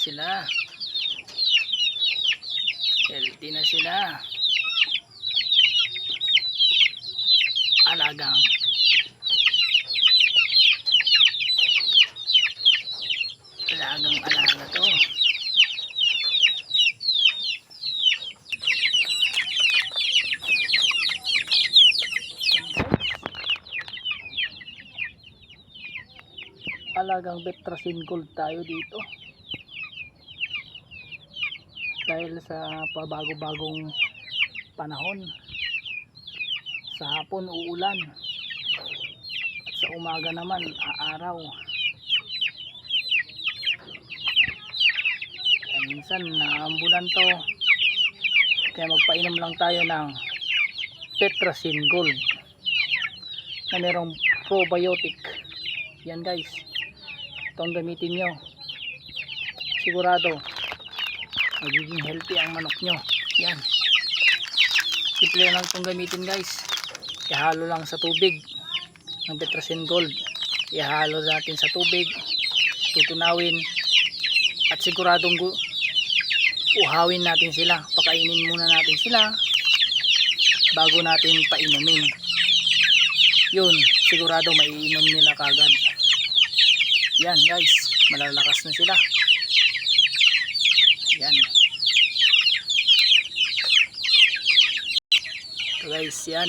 sila. Healthy na sila. Alagang. Alagang alaga to. Alagang Betrasin Gold tayo dito. Dahil sa pabago-bagong panahon. Sa hapon uulan. At sa umaga naman aaraw. Kaya minsan naambunan to. Kaya magpainom lang tayo ng Petrasin Gold na merong probiotic. Yan guys. Itong gamitin nyo. Sigurado magiging healthy ang manok nyo. Yan. Simple lang itong gamitin guys. Ihalo lang sa tubig ng Betrasin Gold. Ihalo natin sa tubig. Tutunawin. At siguradong gu- uhawin natin sila. Pakainin muna natin sila bago natin painumin. Yun, sigurado maiinom nila kagad. Yan guys, malalakas na sila. Yan. Ito guys, yan.